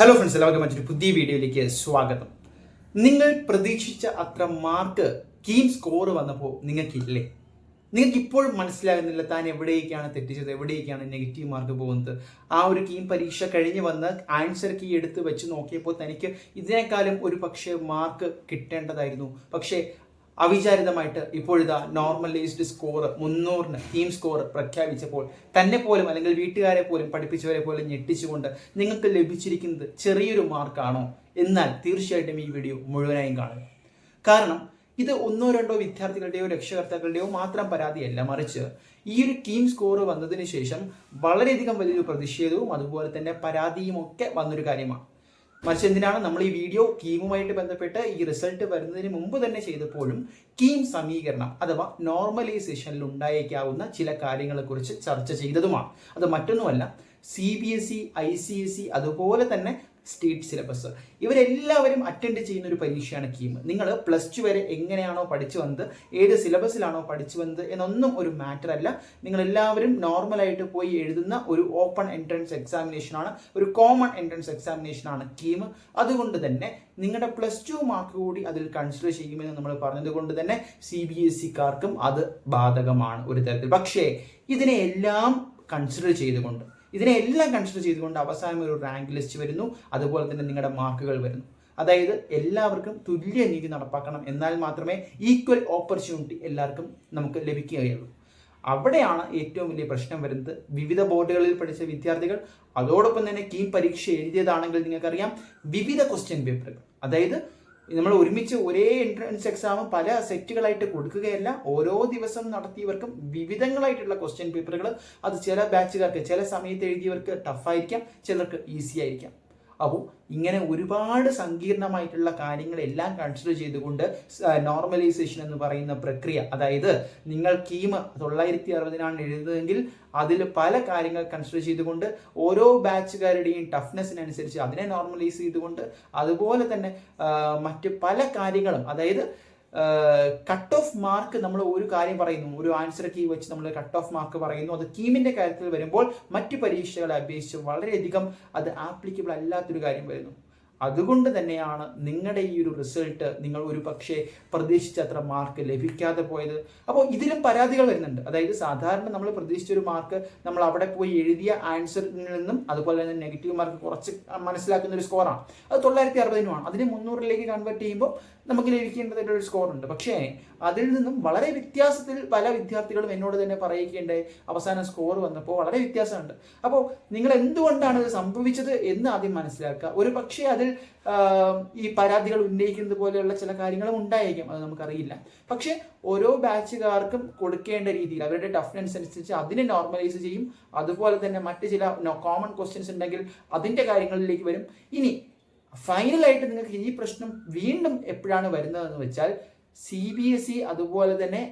Hello friends എല്ലാവർക്കും മറ്റൊരു പുതിയ വീഡിയോയിലേക്ക് സ്വാഗതം. നിങ്ങൾ പ്രതീക്ഷിച്ച അത്ര മാർക്ക് കീം സ്കോർ വന്നപ്പോൾ നിങ്ങൾക്കില്ലേ? നിങ്ങൾക്ക് ഇപ്പോഴും മനസ്സിലാകുന്നില്ല താൻ എവിടേക്കാണ് തെറ്റിച്ചത് എവിടേക്കാണ് നെഗറ്റീവ് മാർക്ക് പോകുന്നത്. ആ ഒരു കീം പരീക്ഷ കഴിഞ്ഞ് വന്ന് ആൻസർ കീ എടുത്ത് വെച്ച് നോക്കിയപ്പോൾ തനിക്ക് ഇതിനേക്കാളും ഒരു പക്ഷേ മാർക്ക് കിട്ടേണ്ടതായിരുന്നു. പക്ഷേ അവിചാരിതമായിട്ട് ഇപ്പോഴിതാ നോർമലൈസ്ഡ് സ്കോർ മുന്നൂറിന് ടീം സ്കോർ പ്രഖ്യാപിച്ചപ്പോൾ തന്നെ പോലും അല്ലെങ്കിൽ വീട്ടുകാരെ പോലും പഠിപ്പിച്ചവരെ പോലും ഞെട്ടിച്ചുകൊണ്ട് നിങ്ങൾക്ക് ലഭിച്ചിരിക്കുന്നത് ചെറിയൊരു മാർക്കാണോ എന്നാൽ തീർച്ചയായിട്ടും ഈ വീഡിയോ മുഴുവനായും കാണുക. കാരണം ഇത് ഒന്നോ രണ്ടോ വിദ്യാർത്ഥികളുടെയോ രക്ഷകർത്താക്കളുടെയോ മാത്രം പരാതിയല്ല. മറിച്ച് ഈ ഒരു ടീം സ്കോർ വന്നതിന് ശേഷം വളരെയധികം വലിയൊരു പ്രതിഷേധവും അതുപോലെ തന്നെ പരാതിയും ഒക്കെ വന്നൊരു കാര്യമാണ്. മറിച്ച് എന്തിനാണ് നമ്മൾ ഈ വീഡിയോ കീമുമായിട്ട് ബന്ധപ്പെട്ട് ഈ റിസൾട്ട് വരുന്നതിന് മുമ്പ് തന്നെ ചെയ്തപ്പോഴും കീം സമീകരണം അഥവാ നോർമലൈസേഷനിൽ ഉണ്ടായേക്കാവുന്ന ചില കാര്യങ്ങളെക്കുറിച്ച് ചർച്ച ചെയ്തതുമാണ്. അത് മറ്റൊന്നുമല്ല C B S E I C S E അതുപോലെ തന്നെ സ്റ്റേറ്റ് സിലബസ് ഇവരെല്ലാവരും അറ്റൻഡ് ചെയ്യുന്ന ഒരു പരീക്ഷയാണ് കീം നിങ്ങൾ പ്ലസ് ടു വരെ എങ്ങനെയാണോ പഠിച്ചു വന്നത് ഏത് സിലബസിലാണോ പഠിച്ചു വന്നത് എന്നൊന്നും ഒരു മാറ്റർ അല്ല. നിങ്ങൾ എല്ലാവരും നോർമലായിട്ട് പോയി എഴുതുന്ന ഒരു ഓപ്പൺ എൻട്രൻസ് എക്സാമിനേഷനാണ് ഒരു കോമൺ എൻട്രൻസ് എക്സാമിനേഷനാണ് കീം അതുകൊണ്ട് തന്നെ നിങ്ങളുടെ പ്ലസ് ടു മാർക്ക് കൂടി അതിൽ കൺസിഡർ ചെയ്യുമെന്ന് നമ്മൾ പറഞ്ഞത് കൊണ്ട് തന്നെ സി ബി എസ് ഇക്കാർക്കും അത് ബാധകമാണ് ഒരു തരത്തിൽ. പക്ഷേ ഇതിനെ എല്ലാം കൺസിഡർ ചെയ്തുകൊണ്ട് ഇതിനെ എല്ലാം കൺസിഡർ ചെയ്തുകൊണ്ട് അവസാനം ഒരു റാങ്ക് ലിസ്റ്റ് വരുന്നു. അതുപോലെ തന്നെ നിങ്ങളുടെ മാർക്കുകൾ വരുന്നു. അതായത് എല്ലാവർക്കും തുല്യ നീതി നടപ്പാക്കണം. എന്നാൽ മാത്രമേ ഈക്വൽ ഓപ്പർച്യൂണിറ്റി എല്ലാവർക്കും നമുക്ക് ലഭിക്കുകയുള്ളൂ. അവിടെയാണ് ഏറ്റവും വലിയ പ്രശ്നം വരുന്നത്. വിവിധ ബോർഡുകളിൽ പഠിച്ച വിദ്യാർത്ഥികൾ അതോടൊപ്പം തന്നെ കീം പരീക്ഷ എഴുതിയതാണെങ്കിൽ നിങ്ങൾക്കറിയാം. വിവിധ ക്വസ്റ്റ്യൻ പേപ്പറുകൾ അതായത് നമ്മൾ ഒരുമിച്ച് ഒരേ എൻട്രൻസ് എക്സാം പല സെറ്റുകളായിട്ട് കൊടുക്കുകയല്ല. ഓരോ ദിവസം നടത്തിയവർക്കും വിവിധങ്ങളായിട്ടുള്ള ക്വസ്റ്റ്യൻ പേപ്പറുകൾ അത് ചില ബാച്ചുകാർക്ക് ചില സമയത്ത് എഴുതിയവർക്ക് ടഫായിരിക്കാം ചിലർക്ക് ഈസി ആയിരിക്കാം. അപ്പോൾ ഇങ്ങനെ ഒരുപാട് സങ്കീർണമായിട്ടുള്ള കാര്യങ്ങളെല്ലാം കൺസിഡർ ചെയ്തുകൊണ്ട് നോർമലൈസേഷൻ എന്ന് പറയുന്ന പ്രക്രിയ അതായത് നിങ്ങൾ കീമ് തൊള്ളായിരത്തി അറുപതിനാണ് എഴുതുന്നതെങ്കിൽ അതിൽ പല കാര്യങ്ങൾ കൺസിഡർ ചെയ്തുകൊണ്ട് ഓരോ ബാച്ചുകാരുടെയും ടഫ്നെസ്സിനനുസരിച്ച് അതിനെ നോർമലൈസ് ചെയ്തുകൊണ്ട് അതുപോലെ തന്നെ മറ്റ് പല കാര്യങ്ങളും അതായത് കട്ട് ഓഫ് മാർക്ക് നമ്മൾ ഒരു കാര്യം പറയുന്നു. ഒരു ആൻസർ കീ വെച്ച് നമ്മൾ കട്ട് ഓഫ് മാർക്ക് പറയുന്നു. അത് കീമിന്റെ കാര്യത്തിൽ വരുമ്പോൾ മറ്റു പരീക്ഷകളെ അപേക്ഷിച്ച് വളരെയധികം അത് ആപ്ലിക്കബിൾ അല്ലാത്തൊരു കാര്യം വരുന്നു. അതുകൊണ്ട് തന്നെയാണ് നിങ്ങളുടെ ഈ ഒരു റിസൾട്ട് നിങ്ങൾ ഒരു പക്ഷേ പ്രതീക്ഷിച്ചത്ര മാർക്ക് ലഭിക്കാതെ പോയത്. അപ്പോൾ ഇതിലും പരാതികൾ വരുന്നുണ്ട്. അതായത് സാധാരണ നമ്മൾ പ്രതീക്ഷിച്ചൊരു മാർക്ക് നമ്മൾ അവിടെ പോയി എഴുതിയ ആൻസറിൽ നിന്നും അതുപോലെ തന്നെ നെഗറ്റീവ് മാർക്ക് കുറച്ച് മനസ്സിലാക്കുന്ന ഒരു സ്കോറാണ് അത് തൊള്ളായിരത്തി അറുപതിനുമാണ് അതിനെ മുന്നൂറിലേക്ക് കൺവേർട്ട് ചെയ്യുമ്പോൾ നമുക്ക് ലഭിക്കേണ്ടതായിട്ട് ഒരു സ്കോർ ഉണ്ട്. പക്ഷേ അതിൽ നിന്നും വളരെ വ്യത്യാസത്തിൽ പല വിദ്യാർത്ഥികളും എന്നോട് തന്നെ പറയുകയുണ്ടായി. അവസാന സ്കോർ വന്നപ്പോൾ വളരെ വ്യത്യാസമുണ്ട്. അപ്പോൾ നിങ്ങൾ എന്തുകൊണ്ടാണ് ഇത് സംഭവിച്ചത് എന്ന് ആദ്യം മനസ്സിലാക്കുക. ഒരു പക്ഷേ അതിൽ ഈ പരാതികൾ ഉന്നയിക്കുന്നത് പോലെയുള്ള ചില കാര്യങ്ങളും ഉണ്ടായിരിക്കും അത് നമുക്കറിയില്ല. പക്ഷേ ഓരോ ബാച്ചുകാർക്കും കൊടുക്കേണ്ട രീതിയിൽ അവരുടെ ടഫ്നെസ് അനുസരിച്ച് അതിനെ നോർമലൈസ് ചെയ്യും. അതുപോലെ തന്നെ മറ്റ് ചില കോമൺ ക്വസ്റ്റ്യൻസ് ഉണ്ടെങ്കിൽ അതിന്റെ കാര്യങ്ങളിലേക്ക് വരും. ഇനി ഫൈനലായിട്ട് നിങ്ങൾക്ക് ഈ പ്രശ്നം വീണ്ടും എപ്പോഴാണ് വരുന്നതെന്ന് വെച്ചാൽ സി ബി എസ് ഇ അതുപോലെ തന്നെ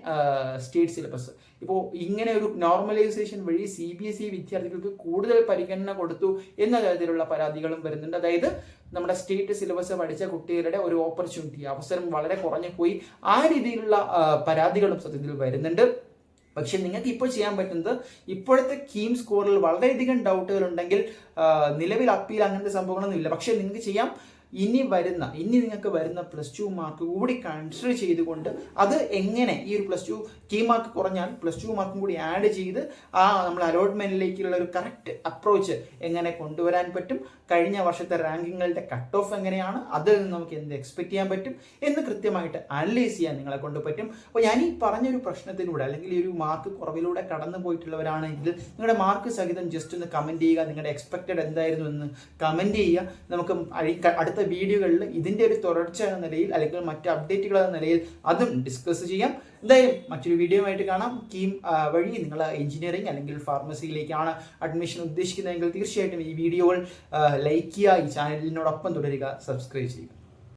സ്റ്റേറ്റ് സിലബസ് ഇപ്പോൾ ഇങ്ങനെ ഒരു നോർമലൈസേഷൻ വഴി സി ബി എസ് ഇ വിദ്യാർത്ഥികൾക്ക് കൂടുതൽ പരിഗണന കൊടുത്തു എന്ന തരത്തിലുള്ള പരാതികളും വരുന്നുണ്ട്. അതായത് നമ്മുടെ സ്റ്റേറ്റ് സിലബസ് പഠിച്ച കുട്ടികളുടെ ഒരു ഓപ്പർച്യൂണിറ്റി അവസരം വളരെ കുറഞ്ഞു പോയി. ആ രീതിയിലുള്ള പരാതികളും സത്യത്തിൽ വരുന്നുണ്ട്. പക്ഷെ നിങ്ങൾക്ക് ഇപ്പോൾ ചെയ്യാൻ പറ്റുന്നത് ഇപ്പോഴത്തെ കീം സ്കോറിൽ വളരെയധികം ഡൗട്ടുകൾ ഉണ്ടെങ്കിൽ നിലവിൽ അപ്പീൽ അങ്ങനത്തെ സംഭവങ്ങളൊന്നും ഇല്ല. പക്ഷെ നിങ്ങൾക്ക് ചെയ്യാം. ഇനി വരുന്ന ഇനി നിങ്ങൾക്ക് വരുന്ന പ്ലസ് ടു മാർക്ക് കൂടി കൺസിഡർ ചെയ്തുകൊണ്ട് അത് എങ്ങനെ ഈ ഒരു പ്ലസ് ടു കീ മാർക്ക് കുറഞ്ഞാൽ പ്ലസ് ടു മാർക്കും കൂടി ആഡ് ചെയ്ത് ആ നമ്മൾ അലോട്ട്മെന്റിലേക്കുള്ള ഒരു കറക്റ്റ് അപ്രോച്ച് എങ്ങനെ കൊണ്ടുവരാൻ പറ്റും കഴിഞ്ഞ വർഷത്തെ റാങ്കിങ്ങുകളുടെ കട്ട് ഓഫ് എങ്ങനെയാണ് അതിൽ നിന്ന് നമുക്ക് എന്ത് എക്സ്പെക്ട് ചെയ്യാൻ പറ്റും എന്ന് കൃത്യമായിട്ട് അനലൈസ് ചെയ്യാൻ നിങ്ങളെ കൊണ്ട് പറ്റും. അപ്പോൾ ഞാൻ ഈ പറഞ്ഞൊരു പ്രശ്നത്തിലൂടെ അല്ലെങ്കിൽ ഈ ഒരു മാർക്ക് കുറവിലൂടെ കടന്നു പോയിട്ടുള്ളവരാണെങ്കിൽ നിങ്ങളുടെ മാർക്ക് സഹിതം ജസ്റ്റ് ഒന്ന് കമന്റ് ചെയ്യുക നിങ്ങളുടെ എക്സ്പെക്റ്റഡ് എന്തായിരുന്നു എന്ന് കമന്റ് ചെയ്യുക. നമുക്ക് അടുത്ത അടുത്ത വീഡിയോകളിൽ ഇതിന്റെ ഒരു തുടർച്ച എന്ന നിലയിൽ അല്ലെങ്കിൽ മറ്റ് അപ്ഡേറ്റുകൾ എന്ന നിലയിൽ അതും ഡിസ്കസ് ചെയ്യാം. എന്തായാലും മറ്റൊരു വീഡിയോ ആയിട്ട് കാണാം കീം വഴി നിങ്ങൾ എഞ്ചിനീയറിംഗ് അല്ലെങ്കിൽ ഫാർമസിയിലേക്കാണ് അഡ്മിഷൻ ഉദ്ദേശിക്കുന്നതെങ്കിൽ തീർച്ചയായിട്ടും ഈ വീഡിയോകൾ ലൈക്ക് ചെയ്യുക ഈ ചാനലിനോടൊപ്പം തുടരുക സബ്സ്ക്രൈബ് ചെയ്യുക.